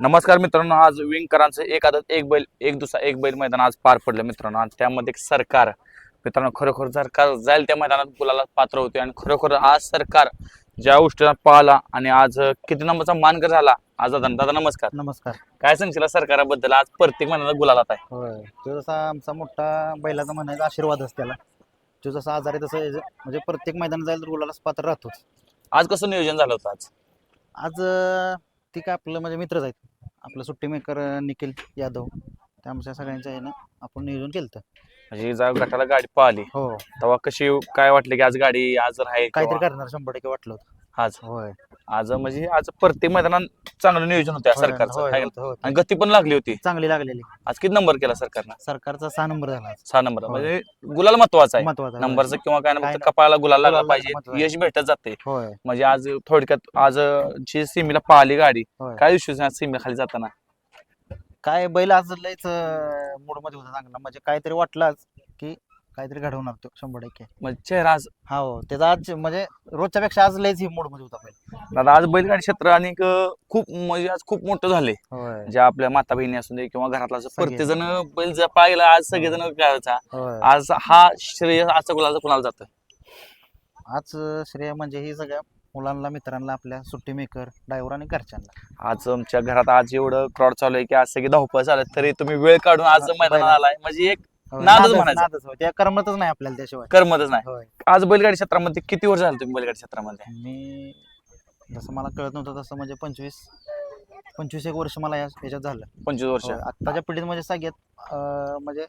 नमस्कार मित्रांनो आज विंगकरांचं एक आदत एक बैल एक दुसरा एक बैल मैदान आज पार पडलं मित्रांनो. आणि त्यामध्ये एक सरकार. मित्रांनो खरोखर सरकार जाईल त्या मैदानात गुलाला पात्र होते. आणि खरोखर आज सरकार ज्या गोष्टीला पाहला आणि आज किती नंबरचा मानकर झाला आज दादा दादा नमस्कार. नमस्कार. काय सांगशील सरकाराबद्दल? आज प्रत्येक मैदानात गुलालात आहे. होय. तो जसा आमचा मोठा बैलाचा म्हणायचा आशीर्वादच त्याला. तो जसा आजारी तसं याचं- म्हणजे प्रत्येक मैदान जाईल तर गुलालाच पात्र राहतोच. आज कसं नियोजन झालं होतं आज? आज अं, ती काय आपलं म्हणजे मित्रच आहेत. आपलं सुट्टी मेकर निखिल यादव. त्या आमच्या सगळ्यांचं आहे ना आपण नियोजन केलं म्हणजे जा गटाला गाडी पाहिली. हो. तेव्हा कशी काय वाटलं की आज गाडी आज राहील काहीतरी किंवा करणार शंभर टक्के वाटलं होतं. आज? होय. आज म्हणजे आज प्रत्येक मैदानात चांगलं नियोजन होतं या होय, सरकारचं होय, आहे का? होतं, होतं. आणि गती पण लागली होती. चांगली लागलेली. आज किती नंबर केला सरकारनं? सरकारचा सहा नंबर झाला आज. सहा नंबर. होय. म्हणजे गुलाल महत्त्वाचा आहे. महत्त्वाचा नंबरचं किंवा काय काय नाही. कपाळाला गुलाल लागला गुलाल पाहिजे. यश भेटत जाते. होय. म्हणजे आज थोडक्यात आज जी सीमेला पाहिली गाडी होय. काय इश्यूज नाही सीमेला खाली जाताना? काय बैल आज लयच मूडमध्ये होता चांगला. म्हणजे काहीतरी वाटलं आज की काहीतरी घडवणार तो शंभर टक्के. म्हणजे चेहरा आज हा हो त्याचा आज म्हणजे रोजच्या पेक्षा आज लयच ही मूडमध्ये होता बैल. दादा आज बैलगाडी क्षेत्र आणि खूप म्हणजे आज खूप मोठं झाले होय. जे आपल्या माता बहिणी असू दे किंवा घरातला असं सगळे. प्रत्येक जण बैल जर पाहिला आज सगळेजण करायचा होय. आज हा श्रेय आजचा गुलाल कुणाला जातं आज श्रेय म्हणजे ही सगळ्या मुलांना मित्रांना आपल्या सुट्टी मेकर ड्रायव्हर आणि घरच्यांना. आज आमच्या घरात आज एवढं क्रॉड चालू आहे की आज सगळी धावपळ चालत तरी तुम्ही वेळ काढून आज मैदानात आलाय. म्हणजे एक नादच म्हणायचं. नादच होय. त्या करमतच नाही आपल्याला त्याशिवाय करमतच नाही. होय. आज बैलगाडी क्षेत्रामध्ये किती वर्ष झालं तुम्ही बैलगाडी क्षेत्रामध्ये? मी जसं मला कळत नव्हतं तसं म्हणजे पंचवीस पंचवीस एक वर्ष मला या- याच्यात झालं. पंचवीस वर्ष. होय. आत्ताच्या पिढीत म्हणजे सगळ्यात अं, म्हणजे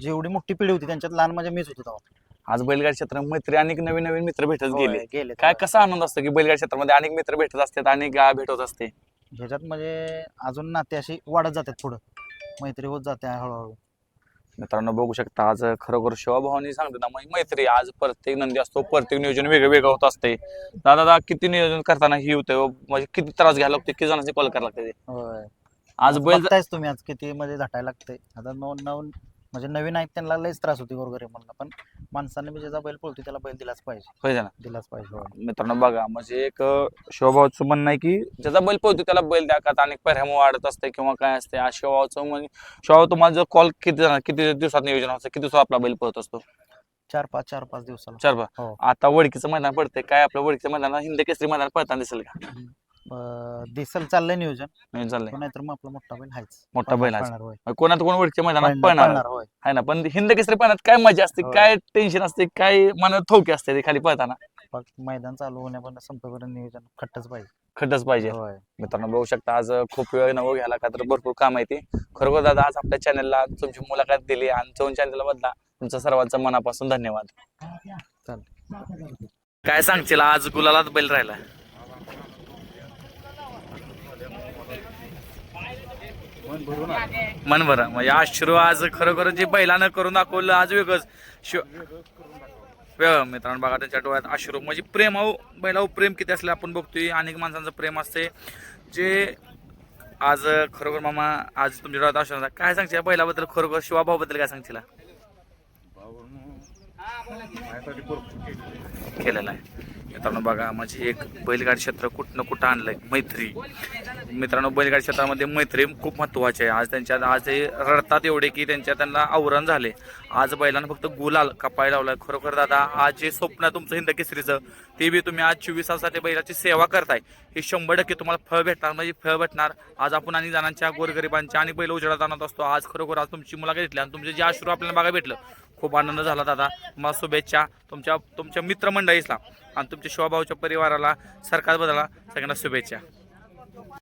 जेवढी मोठी पिढी होती त्यांच्यात लहान म्हणजे मीच होतो तेव्हा. आज बैलगाडी क्षेत्रात मैत्री अनेक नवीन नवीन मित्र भेटत होय, गेले. गेले काय. कसा आनंद असतो की बैलगाडी क्षेत्रामध्ये अनेक मित्र भेटत असतात अनेक गाय भेटत असते? ह्याच्यात म्हणजे अजून नाते अशी वाढत जातात पुढं. मैत्री होत जाते हळूहळू. मित्रांनो बघू शकता आज खरोखर शिवभावानी सांगते ना म्हणजे मैत्री आज प्रत्येक नंदी असतो प्रत्येक नियोजन वेगळं वेगळं होत असते. दादा दादा किती नियोजन करताना ही होतं म्हणजे किती त्रास घ्यायला लागतो किती जणांची कॉल करायला लागते. होय. आज बैल बघतायच तुम्ही आज किती मध्ये झटायला लागतंय. आता नवीन नवीन म्हणजे नवीन आहेत त्यांना लयच त्रास होती म्हणला पण माणसाने बी ज्याचा बैल पळतो त्याला बैल दिलाच पाहिजे. होय ना दिलाच पाहिजे. मित्रांनो बघा म्हणजे एक शिवभावाचं म्हणणं आहे की ज्याचा बैल पोहतो त्याला बैल द्या का अनेक पर्याय वाढत असते किंवा काय असते आज म्हणजे शिवभाव तुम्हाला जर कॉल किती जण किती दिवसात नियोजन असतं? किती दिवसात आपला बैल पोहत असतो? चार पाच चार पाच दिवसाला. चार बा हो. आता वडकीचं मैदान पडते काय आपलं वडकीचं मैदान? हिंद केसरी मैदान पळताना दिसेल का? दिसल चाललंय नियोजन. चाललंय. नाहीतर मग आपला मोठा बैल हायच. मोठा बैल आहे. पळणार, होय. कोणात कोण मैदानात पळणार- पळणार? पळणार, होय. आहे ना पण हिंद केसरी पाण्यात काय मजा असते. काय टेन्शन असते काय मनात थोके असते ते खाली पळताना? मैदान चालू होण्यापर्यंत संपेपर्यंत नियोजन खट्टच पाहिजे. खड्डच पाहिजे. होय. मित्रांनो बघू शकता आज खूप वेळ नवं घ्यायला का तर भरपूर काम आहे ते. खरोखर दादा आज आपल्या चॅनलला तुमची मुलाखत दिली आणि चौन चॅनलला बदला तुमचं सर्वांचं मनापासून धन्यवाद. चालेल. काय सांगशील आज गुलालात बैल राहिला. मन बरं म्हणजे आज आज खरोखर जे बैलानं करून दाखवलं आज वेगळंच. शिव मित्रांनो बघा त्यांच्या डोळ्यात अश्रू. म्हणजे प्रेम अहो बैलावर प्रेम किती असलं आपण बघतोय. अनेक माणसांचं प्रेम असते जे आज खरोखर मामा आज तुमच्या डोळ्यात अश्रू काय सांगशील बैलाबद्दल? खरोखर शिवाभाऊबद्दल काय सांगशील? केलेला आहे. मित्रांनो बघा म्हणजे एक बैलगाडी क्षेत्र कुठं कुठं आणलंय? मैत्री. मित्रांनो बैलगाडी क्षेत्रामध्ये मैत्री खूप महत्वाची आहे. आज त्यांच्यात आज ते रडतात एवढे की त्यांच्या त्यांना आवरण झाले. आज बैलांना फक्त गुलाल कपाय लावलाय. खरोखर दादा आज जे स्वप्न आहे तुमचं हिंद केसरीचं. ते बी तुम्ही आज चोवीस तासासाठी बैलाची सेवा करताय. हे शंभर टक्के तुम्हाला फळ भेटणार म्हणजे फळ भेटणार. आज आपण आणि जणांच्या गोरगरिबांच्या आणि बैल उजेडात आणत असतो. आज खरोखर आज तुमची मुलाखत घेतली आणि तुमचे जे आश्रू आपल्याला बघा भेटलं खूप आनंद झाला दादा. मला शुभेच्छा तुमच्या तुमच्या मित्रमंडळीला आणि तुमच्या शिवाभाऊच्या परिवाराला सरकार बदला सगळ्यांना शुभेच्छा.